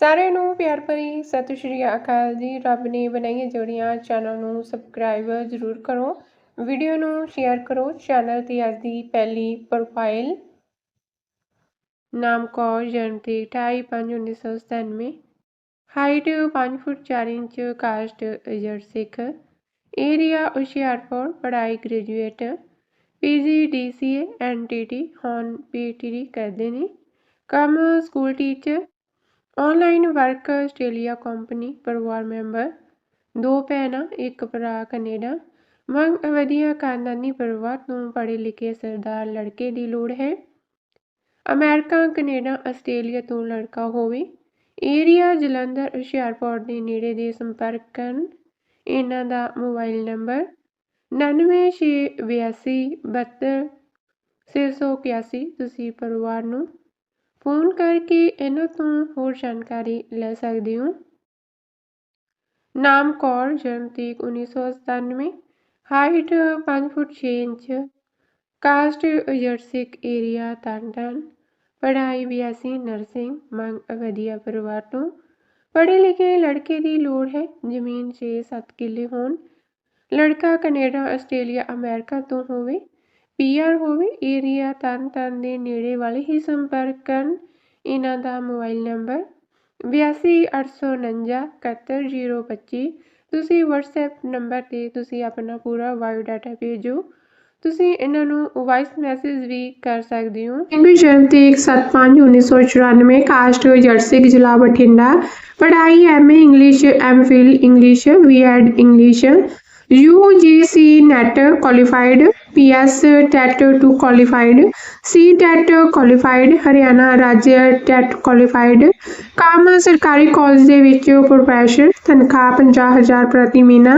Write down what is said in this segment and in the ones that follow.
ਸਾਰਿਆਂ ਨੂੰ ਪਿਆਰ ਭਰੀ ਸਤਿ ਸ਼੍ਰੀ ਅਕਾਲ ਜੀ। ਰੱਬ ਨੇ ਬਣਾਈਆਂ ਜੋੜੀਆਂ, ਚੈਨਲ ਨੂੰ ਸਬਸਕ੍ਰਾਈਬ ਜ਼ਰੂਰ ਕਰੋ। ਵੀਡੀਓ ਨੂੰ ਸ਼ੇਅਰ ਕਰੋ। ਚੈਨਲ ਤੇ ਅੱਜ ਦੀ ਪਹਿਲੀ ਪ੍ਰੋਫਾਈਲ ਨਾਮ ਕੌਰ, ਜਨਮ ਤੇ 25/1997 ਹਾਈਟ 5 ਫੁੱਟ 4 ਇੰਚ ਕਾਸਟ ਅਜਰ ਸਿੱਖ। ਏਰੀਆ ਹੁਸ਼ਿਆਰਪੁਰ, ਪੜ੍ਹਾਈ ਗ੍ਰੈਜੂਏਟ ਪੀਜੀ ਡੀਸੀਏ ਐਨਟੀਟੀ ਹੁਣ ਪੀਟੀਡੀ ਕਰਦੇ ਨੇ। ਕੰਮ school teacher online work Australia company ਪਰਿਵਾਰ ਮੈਂਬਰ ਦੋ ਭੈਣਾਂ, ਇੱਕ ਭਰਾ ਕੈਨੇਡਾ ਮੰਗ ਵਧੀਆ ਖਾਨਦਾਨੀ ਪਰਿਵਾਰ ਤੋਂ ਪੜ੍ਹੇ ਲਿਖੇ ਸਰਦਾਰ ਲੜਕੇ ਦੀ ਲੋੜ ਹੈ। ਅਮਰੀਕਾ ਕੈਨੇਡਾ ਆਸਟ੍ਰੇਲੀਆ ਤੋਂ ਲੜਕਾ ਹੋਵੇ। ਏਰੀਆ ਜਲੰਧਰ, ਹੁਸ਼ਿਆਰਪੁਰ ਦੇ ਨੇੜੇ ਦੇ ਸੰਪਰਕ ਕਰਨ। ਇਹਨਾਂ ਦਾ ਮੋਬਾਈਲ ਨੰਬਰ 9962872681 ਤੁਸੀਂ ਪਰਿਵਾਰ ਨੂੰ ਫੋਨ ਕਰਕੇ ਇਹਨਾਂ ਤੋਂ ਹੋਰ ਜਾਣਕਾਰੀ ਲੈ ਸਕਦੇ ਹੋ। ਨਾਮ ਕੌਰ, ਜਨਮ ਤਰੀਕ 1997 ਹਾਈਟ 5 ਫੁੱਟ 6 ਇੰਚ ਕਾਸਟ ਜਰਸਿਕ ਏਰੀਆ ਤੰਡਨ ਪੜ੍ਹਾਈ ਬਿਆਸੀ ਨਰਸਿੰਗ ਮੰਗ ਵਧੀਆ ਪਰਿਵਾਰ ਤੋਂ। ਪੜ੍ਹੇ ਲਿਖੇ ਲੜਕੇ ਦੀ ਲੋੜ ਹੈ, ਜ਼ਮੀਨ 6-7 ਕਿੱਲੇ ਹੋਣ। ਲੜਕਾ ਕੈਨੇਡਾ, ਆਸਟ੍ਰੇਲੀਆ, ਅਮਰੀਕਾ ਤੋਂ ਹੋਵੇ। ਪੀ ਆਰ ਹੋਵੇ, ਏਰੀਆ ਤਨਤਨ ਦੇ ਨੇੜੇ ਵਾਲੇ ਹੀ ਸੰਪਰਕ ਕਰਨ। ਇਹਨਾਂ ਦਾ ਮੋਬਾਈਲ ਨੰਬਰ 8289971025 ਤੁਸੀਂ ਵਟਸਐਪ ਨੰਬਰ ਤੇ ਤੁਸੀਂ ਆਪਣਾ ਪੂਰਾ ਬਾਇਓ ਡਾਟਾ ਭੇਜੋ। ਤੁਸੀਂ ਇਹਨਾਂ ਨੂੰ ਵਾਇਸ ਮੈਸੇਜ ਵੀ ਕਰ ਸਕਦੇ ਹੋ। ਇਹਨਾਂ ਜਨਮ ਤਰੀਕ 7/5/1994 ਕਾਸਟ ਜਰਸਿਕ ਜ਼ਿਲ੍ਹਾ ਬਠਿੰਡਾ। ਪੜ੍ਹਾਈ MA English MPhil English BEd English. U G C NET qualified PS TET 2 qualified, C TET qualified, Haryana ਰਾਜ TET qualified, ਕੰਮ ਸਰਕਾਰੀ ਕਾਲਜ ਦੇ ਵਿੱਚ ਪ੍ਰੋਫੈਸਰ ਤਨਖਾਹ 50000 ਪ੍ਰਤੀ ਮਹੀਨਾ।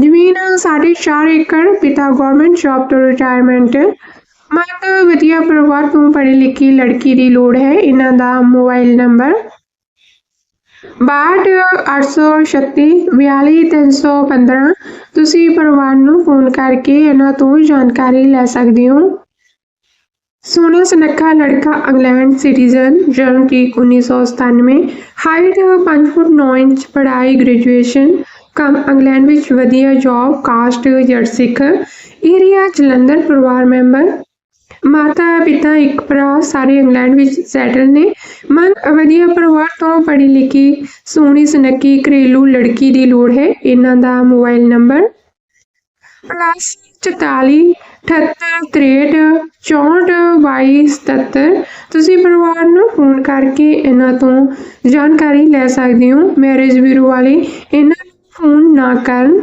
ਜ਼ਮੀਨ 4.5 ਏਕੜ ਪਿਤਾ ਗਵਰਨਮੈਂਟ ਜੌਬ ਤੋਂ ਰਿਟਾਇਰਮੈਂਟ ਮਾਤਾ ਵਧੀਆ ਪਰਿਵਾਰ ਤੋਂ ਪੜ੍ਹੀ ਲਿਖੀ ਲੜਕੀ ਦੀ ਲੋੜ ਹੈ ਇਹਨਾਂ ਦਾ ਮੋਬਾਈਲ ਨੰਬਰ 6286342315 ਤੁਸੀਂ ਪਰਿਵਾਰ ਨੂੰ ਫੋਨ ਕਰਕੇ ਇਹਨਾਂ ਤੋਂ ਜਾਣਕਾਰੀ ਲੈ ਸਕਦੇ ਹੋ। ਸੋਨਾ ਸੁਨੱਖਾ ਲੜਕਾ, ਇੰਗਲੈਂਡ ਸਿਟੀਜ਼ਨ, ਜਨਮ ਤਰੀਕ 1997 ਹਾਈਟ 5 ਫੁੱਟ 9 ਇੰਚ, ਪੜ੍ਹਾਈ, ਗ੍ਰੈਜੂਏਸ਼ਨ। ਕੰਮ ਇੰਗਲੈਂਡ ਵਿੱਚ ਵਧੀਆ ਜੌਬ ਕਾਸਟ ਜੱਟ ਸਿੱਖ। ਏਰੀਆ ਜਲੰਧਰ, ਪਰਿਵਾਰ ਮੈਂਬਰ। ਮਾਤਾ, ਪਿਤਾ, ਇੱਕ ਭਰਾ, ਸਾਰੇ ਇੰਗਲੈਂਡ ਵਿੱਚ ਸੈਟਲ ਨੇ। ਮਨ ਵਧੀਆ ਪਰਿਵਾਰ ਤੋਂ ਪੜ੍ਹੀ ਲਿਖੀ, ਸੋਹਣੀ ਸੁਨੱਕੀ ਘਰੇਲੂ ਲੜਕੀ ਦੀ ਲੋੜ ਹੈ। ਇਹਨਾਂ ਦਾ ਮੋਬਾਈਲ ਨੰਬਰ +4463642277 ਤੁਸੀਂ ਪਰਿਵਾਰ ਨੂੰ ਫੋਨ ਕਰਕੇ ਇਹਨਾਂ ਤੋਂ ਜਾਣਕਾਰੀ ਲੈ ਸਕਦੇ ਹੋ। ਮੈਰਿਜ ਬਿਊਰੋ ਵਾਲੇ ਇਹਨਾਂ ਨੂੰ ਫੋਨ ਨਾ ਕਰਨ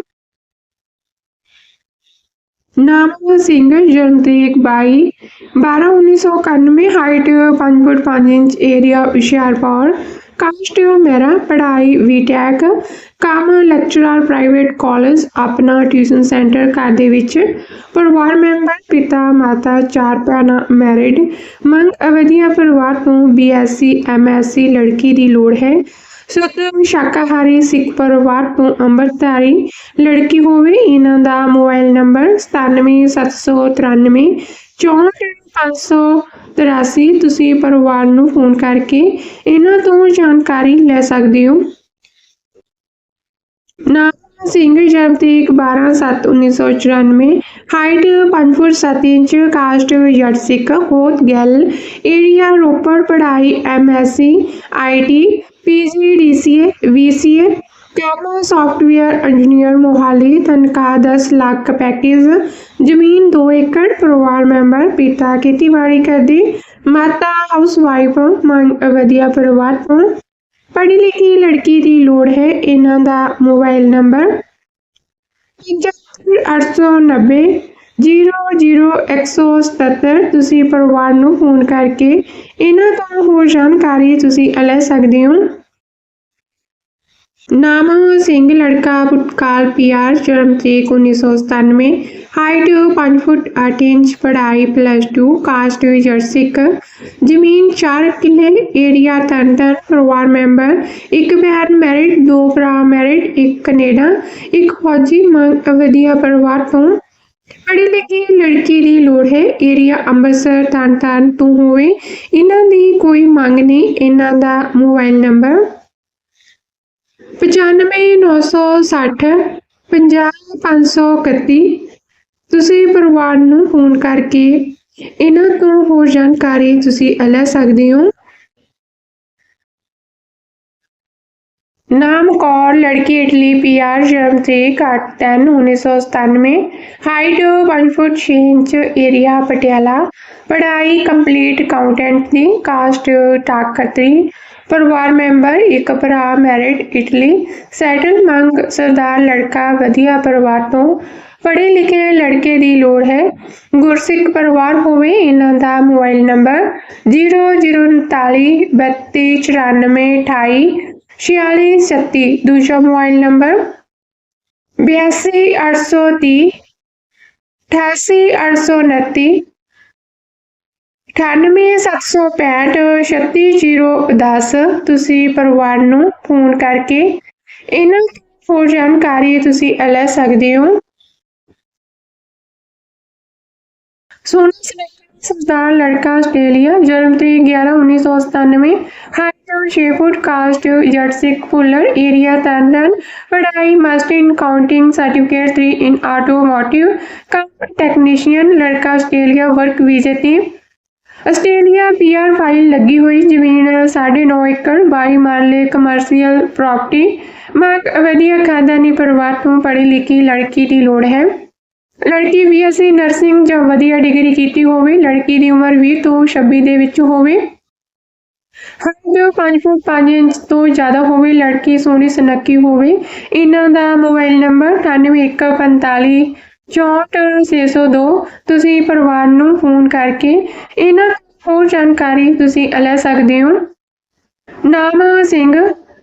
ਨਾਮ ਸਿੰਘ ਜਨਮ ਤਰੀਕ 22 12 1991 height 5 foot 5 inch area Hoshiarpur caste ਮੇਰਾ ਪੜ੍ਹਾਈ ਵੀਟੈਕ ਕੰਮ ਲੈਕਚਰਰ ਪ੍ਰਾਈਵੇਟ ਕਾਲਜ ਆਪਣਾ ਟਿਊਸ਼ਨ ਸੈਂਟਰ ਘਰ ਦੇ ਵਿੱਚ, ਪਰਿਵਾਰ ਮੈਂਬਰ ਪਿਤਾ, ਮਾਤਾ, ਚਾਰ ਭੈਣਾਂ ਮੈਰਿਡ ਮੰਗ ਅਵਧੀਆ ਪਰਿਵਾਰ ਤੋਂ ਬੀਐਸਸੀ ਐਮਐਸਸੀ ਲੜਕੀ ਦੀ ਲੋੜ ਹੈ। ਸੁਖਨਾਮ ਸ਼ਾਕਾਹਾਰੀ, ਸਿੱਖ ਪਰਿਵਾਰ ਤੋਂ ਅੰਮ੍ਰਿਤਧਾਰੀ ਲੜਕੀ ਹੋਵੇ, ਇਹਨਾਂ ਦਾ ਮੋਬਾਈਲ ਨੰਬਰ 97793 64583 ਤੁਸੀਂ ਪਰਿਵਾਰ ਨੂੰ ਫੋਨ ਕਰਕੇ ਇਹਨਾਂ ਤੋਂ ਜਾਣਕਾਰੀ ਲੈ ਸਕਦੇ ਹੋ। ਨਾ ਸਿੰਘ ਜਨਮ ਤਰੀਕ ਹਾਈਟ 5 ਫੁੱਟ 7 ਇੰਚ, ਕਾਸਟ ਜੱਟ ਸਿੱਖ ਹੋਤ ਗੈਲ, ਏਰੀਆ ਰੋਪੜ ਪੜਾਈ MSc IT PGDCA, BCA techno software engineer Mohali, ਤਨਖਾਹ 10 ਲੱਖ ਪੈਕੇਜ, ਜ਼ਮੀਨ 2 ਏਕੜ, ਪਰਿਵਾਰ ਮੈਂਬਰ ਪਿਤਾ ਖੇਤੀਬਾੜੀ ਕਰਦੇ, ਮਾਤਾ ਹਾਊਸਵਾਈਫ ਵਧੀਆ ਪਰਿਵਾਰ ਤੋਂ। ਪੜ੍ਹੀ ਲਿਖੀ ਲੜਕੀ ਦੀ ਲੋੜ ਹੈ, ਇਹਨਾਂ ਦਾ ਮੋਬਾਈਲ ਨੰਬਰ 890 00177 ਤੁਸੀਂ ਪਰਿਵਾਰ ਨੂੰ ਫੋਨ ਕਰਕੇ ਇਹਨਾਂ ਤੋਂ ਹੋਰ ਜਾਣਕਾਰੀ ਤੁਸੀਂ ਲੈ ਸਕਦੇ ਹੋ। ਨਾਮਾ ਸਿੰਘ, ਲੜਕਾ ਪੁਤਕਾਲ ਪੀਆਰ, ਜਨਮ ਤਰੀਕ 1997 ਹਾਈਟ 5 ਫੁੱਟ 8 ਇੰਚ ਪੜਾਈ ਪਲੱਸ 2 ਕਾਸਟ ਜਰ ਸਿੱਖ, ਜ਼ਮੀਨ 4 ਕਿੱਲੇ ਏਰੀਆ ਤੰਤਰ ਪਰਿਵਾਰ ਮੈਂਬਰ, ਇੱਕ ਬਹਿਨ ਮੈਰਿਡ ਦੋ ਭਰਾ ਮੈਰਿਡ ਇੱਕ ਕੈਨੇਡਾ, ਇੱਕ ਫੌਜੀ ਮੰਗ ਵਧੀਆ ਪਰਿਵਾਰ ਤੋਂ। ਪੜ੍ਹੀ ਲਿਖੀ ਲੜਕੀ ਦੀ ਲੋੜ ਹੈ ਏਰੀਆ ਅੰਮ੍ਰਿਤਸਰ ਤੰਤਰ ਤੋਂ ਹੋਵੇ। ਇਹਨਾਂ ਦੀ ਕੋਈ ਮੰਗ ਨਹੀਂ, ਇਹਨਾਂ ਦਾ ਮੋਬਾਈਲ ਨੰਬਰ 95960 50531 ਤੁਸੀਂ ਪਰਿਵਾਰ ਨੂੰ ਫੋਨ ਕਰਕੇ ਇਹਨਾਂ ਤੋਂ ਹੋਰ ਜਾਣਕਾਰੀ ਤੁਸੀਂ ਲੈ ਸਕਦੇ ਹੋ नाम कौर लड़की इटली पी आर जन्म तारीख आठ तीन उन्नीस सौ सतानवे हाइट पंज फुट छे इंच एरिया पटियाला पढ़ाई कंप्लीट अकाउंटेंट दी कास्ट टाक खत्री परिवार मेंबर एक भरा मैरिड इटली सैटल मंग, सरदार लड़का, वधिया परिवार तो पढ़े लिखे लड़के की लड़ है। गुरसिख परिवार होवे, इन्हों मोबाइल नंबर ज़ीरो ज़ीरो उन्ताली, बत्ती, चौरानवे अठाई छियाली छत्ती, दूसरा मोबाइल नंबर बयासी अठ सौ तीह अठासी अठ सौ उन्ती 9876536010 ਤੁਸੀਂ ਪਰਿਵਾਰ ਨੂੰ ਫੋਨ ਕਰਕੇ ਇਹਨਾਂ ਹੋਰ ਜਾਣਕਾਰੀ ਤੁਸੀਂ ਲੈ ਸਕਦੇ ਹੋ। ਸੋਨਾ ਸਿਲੈਕਟਰ ਸਰਦਾਰ ਲੜਕਾ ਆਸਟ੍ਰੇਲੀਆ, ਜਨਮ ਤਰੀਕ 11 1997 ਹਾਈਟ 6 ਕਾਸਟ, ਜੱਟ ਸਿੱਖ ਏਰੀਆ ਤੰਦਨ ਪੜ੍ਹਾਈ, master in counting certificate 3 in automotive ਕੰਮ ਟੈਕਨੀਸ਼ੀਅਨ, ਲੜਕਾ ਆਸਟ੍ਰੇਲੀਆ, ਵਰਕ ਵੀਜ਼ੇ ਤੇ ਆਸਟ੍ਰੇਲੀਆ ਪੀਆਰ ਫਾਈਲ ਲੱਗੀ ਹੋਈ ਜ਼ਮੀਨ 9.5 ਏਕੜ 22 ਮਰਲੇ ਕਮਰਸ਼ੀਅਲ ਪ੍ਰਾਪਰਟੀ ਮਾਕ ਵਧੀਆ ਖਾਨਦਾਨੀ ਪਰਿਵਾਰ ਤੋਂ ਪੜ੍ਹੀ ਲਿਖੀ ਲੜਕੀ ਦੀ ਲੋੜ ਹੈ। ਲੜਕੀ ਬੀਐਸਸੀ ਨਰਸਿੰਗ ਜਾਂ ਵਧੀਆ ਡਿਗਰੀ ਕੀਤੀ ਹੋਵੇ, ਲੜਕੀ ਦੀ ਉਮਰ 20 ਤੋਂ 26 ਦੇ ਵਿੱਚ ਹੋਵੇ। ਹਾਈਟ 5 ਫੁੱਟ 5 ਇੰਚ ਤੋਂ ਜ਼ਿਆਦਾ ਹੋਵੇ, ਲੜਕੀ ਸੋਹਣੀ ਸੁਨੱਖੀ ਹੋਵੇ। ਇਹਨਾਂ ਦਾ ਮੋਬਾਈਲ ਨੰਬਰ 9145 64602 ਤੁਸੀਂ ਪਰਿਵਾਰ ਨੂੰ ਫੋਨ ਕਰਕੇ ਇਹਨਾਂ ਹੋਰ ਜਾਣਕਾਰੀ ਤੁਸੀਂ ਲੈ ਸਕਦੇ ਹੋ। ਨਾਮ ਸਿੰਘ,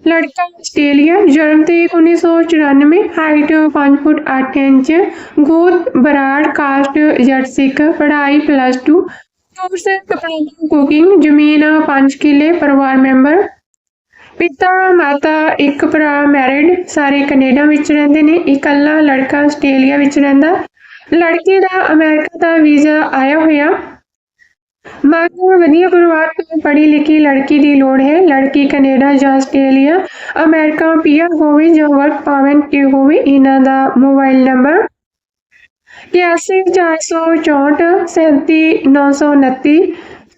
ਲੜਕਾ ਆਸਟ੍ਰੇਲੀਆ, ਜਨਮ ਤਰੀਕ 1994 ਹਾਈਟ 5 ਫੁੱਟ 8 ਇੰਚ ਗੋਤ ਬਰਾੜ, ਕਾਸਟ ਜੱਟ ਸਿੱਖ, ਪੜ੍ਹਾਈ ਪਲੱਸ 2 ਕੋਰਸ ਕਪੜਾ ਕੁਕਿੰਗ ਜ਼ਮੀਨ 5 ਕਿੱਲੇ, ਪਰਿਵਾਰ ਮੈਂਬਰ ਪਿਤਾ, ਮਾਤਾ, ਇੱਕ ਭਰਾ ਮੈਰਿਡ ਸਾਰੇ ਕੈਨੇਡਾ ਵਿੱਚ ਰਹਿੰਦੇ ਨੇ ਇਕੱਲਾ ਲੜਕਾ ਆਸਟ੍ਰੇਲੀਆ ਵਿੱਚ ਰਹਿੰਦਾ। ਲੜਕੀ ਦਾ ਅਮਰੀਕਾ ਦਾ ਵੀਜ਼ਾ ਆਇਆ ਹੋਇਆ। ਮਾਂ ਵਧੀਆ ਪਰਿਵਾਰ ਤੋਂ ਪੜ੍ਹੀ ਲਿਖੀ ਲੜਕੀ ਦੀ ਲੋੜ ਹੈ। ਲੜਕੀ ਕੈਨੇਡਾ ਜਾਂ ਆਸਟ੍ਰੇਲੀਆ, ਅਮਰੀਕਾ ਪੀਆਰ ਹੋਵੇ ਜਾਂ ਵਰਕ ਪਰਮਿਟ ਤੇ ਹੋਵੇ, ਇਹਨਾਂ ਦਾ ਮੋਬਾਈਲ ਨੰਬਰ 814464 37929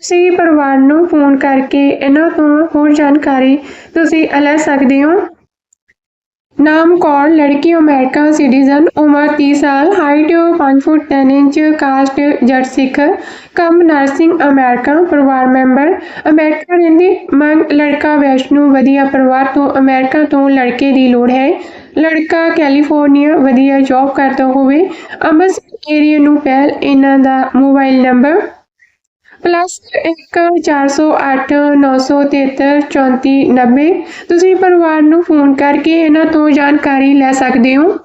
ਤੁਸੀਂ ਪਰਿਵਾਰ ਨੂੰ ਫੋਨ ਕਰਕੇ ਇਹਨਾਂ ਤੋਂ ਹੋਰ ਜਾਣਕਾਰੀ ਤੁਸੀਂ ਲੈ ਸਕਦੇ ਹੋ। ਨਾਮ ਕੌਰ, ਲੜਕੀ ਅਮਰੀਕਾ ਸਿਟੀਜ਼ਨ, ਉਮਰ 30 ਸਾਲ, height 5 foot 10 inch, caste Jat Sikh, ਕੰਮ ਨਰਸਿੰਗ ਅਮਰੀਕਾ, ਪਰਿਵਾਰ ਮੈਂਬਰ। ਅਮਰੀਕਾ ਰਹਿੰਦੀ ਮੰਗ ਲੜਕਾ ਵੈਸ਼ਨੂ ਵਧੀਆ ਪਰਿਵਾਰ ਤੋਂ ਅਮਰੀਕਾ ਤੋਂ ਲੜਕੇ ਦੀ ਲੋੜ ਹੈ। ਲੜਕਾ ਕੈਲੀਫੋਰਨੀਆ ਵਧੀਆ ਜੌਬ ਕਰਦਾ ਹੋਵੇ। ਅੰਮ੍ਰਿਤਸਰ ਏਰੀਆ ਨੂੰ ਪਹਿਲ ਇਹਨਾਂ ਦਾ ਮੋਬਾਈਲ ਨੰਬਰ ਪਲੱਸ 1 408 973 34 90 ਤੁਸੀਂ ਪਰਿਵਾਰ ਨੂੰ ਫੋਨ ਕਰਕੇ ਇਹਨਾਂ ਤੋਂ ਜਾਣਕਾਰੀ ਲੈ ਸਕਦੇ ਹੋ।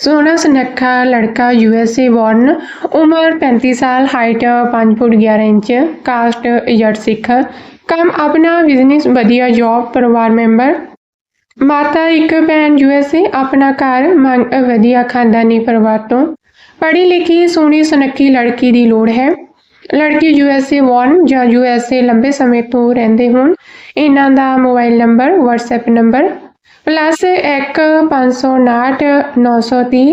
ਸੋਹਣਾ ਸੁਨੱਖਾ ਲੜਕਾ ਯੂਐਸਏ ਬੌਰਨ, ਉਮਰ 35 ਸਾਲ, ਹਾਈਟ 5 ਫੁੱਟ 11 ਇੰਚ, ਕਾਸਟ ਜੱਟ ਸਿੱਖ। ਕੰਮ ਆਪਣਾ ਬਿਜ਼ਨਸ ਵਧੀਆ ਜੌਬ ਪਰਿਵਾਰ ਮੈਂਬਰ ਮਾਤਾ ਇੱਕ ਭੈਣ ਯੂਐਸਏ ਆਪਣਾ ਘਰ, ਮੰਗ ਵਧੀਆ ਖਾਨਦਾਨੀ ਪਰਿਵਾਰ ਤੋਂ। ਪੜ੍ਹੀ ਲਿਖੀ, ਸੋਹਣੀ ਸੁਨੱਖੀ ਲੜਕੀ ਦੀ ਲੋੜ ਹੈ। ਲੜਕੀ ਯੂਐਸਏ ਵਾਰਨ ਜਾਂ ਯੂਐਸਏ ਲੰਬੇ ਸਮੇਂ ਤੋਂ ਰਹਿੰਦੇ ਹੋਣ। ਇਹਨਾਂ ਦਾ mobile number, WhatsApp number plus 1 559 930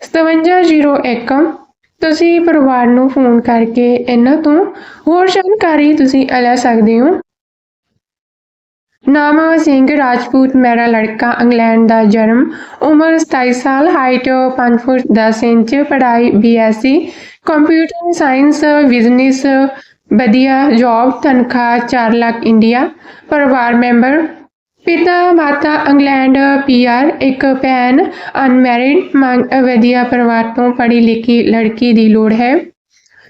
5701 ਤੁਸੀਂ ਪਰਿਵਾਰ ਨੂੰ ਫੋਨ ਕਰਕੇ ਇਹਨਾਂ ਤੋਂ ਹੋਰ ਜਾਣਕਾਰੀ ਤੁਸੀਂ ਲੈ ਸਕਦੇ ਹੋ। ਨਾਮ ਸਿੰਘ ਰਾਜਪੂਤ ਮੇਰਾ ਲੜਕਾ ਇੰਗਲੈਂਡ ਦਾ ਜਨਮ, ਉਮਰ 27 ਸਾਲ ਹਾਈਟ 5 ਫੁੱਟ 10 ਇੰਚ, ਪੜ੍ਹਾਈ ਬੀਐਸਸੀ ਕੰਪਿਊਟਰ ਸਾਇੰਸ ਬਿਜ਼ਨਸ ਵਧੀਆ ਜੌਬ ਤਨਖਾਹ 4 ਲੱਖ ਇੰਡੀਆ ਪਰਿਵਾਰ ਮੈਂਬਰ ਪਿਤਾ ਮਾਤਾ ਇੰਗਲੈਂਡ ਪੀਆਰ ਇੱਕ ਭੈਣ ਅਨਮੈਰਿਡ ਮੰਗ, ਵਧੀਆ ਪਰਿਵਾਰ ਤੋਂ ਪੜ੍ਹੀ ਲਿਖੀ ਲੜਕੀ ਦੀ ਲੋੜ ਹੈ।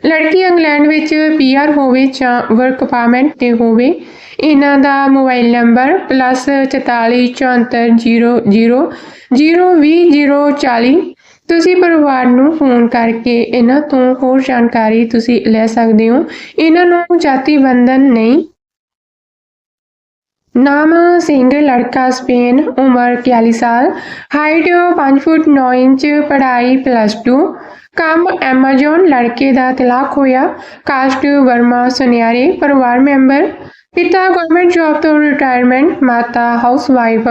ਲੜਕੀ ਇੰਗਲੈਂਡ ਵਿੱਚ ਪੀਆਰ ਹੋਵੇ ਜਾਂ ਵਰਕ ਪਰਮਿਟ ਤੇ ਹੋਵੇ, ਇਹਨਾਂ ਦਾ ਮੋਬਾਈਲ ਨੰਬਰ +4400002040 ਤੁਸੀਂ ਪਰਿਵਾਰ ਨੂੰ ਫੋਨ ਕਰਕੇ ਇਹਨਾਂ ਤੋਂ ਹੋਰ ਜਾਣਕਾਰੀ ਤੁਸੀਂ ਲੈ ਸਕਦੇ ਹੋ। ਇਹਨਾਂ ਨੂੰ ਜਾਤੀ ਬੰਧਨ ਨਹੀਂ। ਨਾਮ ਸਿੰਘ, ਲੜਕਾ ਸਪੇਨ, ਉਮਰ 41 ਸਾਲ। ਹਾਈਟ 5 ਫੁੱਟ 9 ਇੰਚ, ਪੜ੍ਹਾਈ ਪਲੱਸ 2 ਕੰਮ ਐਮਾਜ਼ਨ ਲੜਕੇ ਦਾ ਤਲਾਕ ਹੋਇਆ। ਕਾਸਟ ਵਰਮਾ ਸੁਨਿਆਰੇ, ਪਰਿਵਾਰ ਮੈਂਬਰ ਪਿਤਾ ਗਵਰਨਮੈਂਟ ਜੌਬ ਤੋਂ ਰਿਟਾਇਰਮੈਂਟ ਮਾਤਾ ਹਾਊਸਵਾਈਫ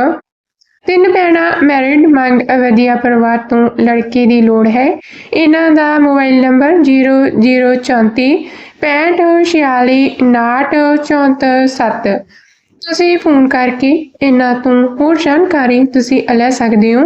ਤਿੰਨ ਭੈਣਾਂ ਮੈਰਿਡ ਮੰਗ ਵਧੀਆ ਪਰਿਵਾਰ ਤੋਂ ਲੜਕੇ ਦੀ ਲੋੜ ਹੈ। ਇਹਨਾਂ ਦਾ ਮੋਬਾਈਲ ਨੰਬਰ 0034 6546 69447 ਤੁਸੀਂ ਫੋਨ ਕਰਕੇ ਇਹਨਾਂ ਤੋਂ ਹੋਰ ਜਾਣਕਾਰੀ ਤੁਸੀਂ ਲੈ ਸਕਦੇ ਹੋ।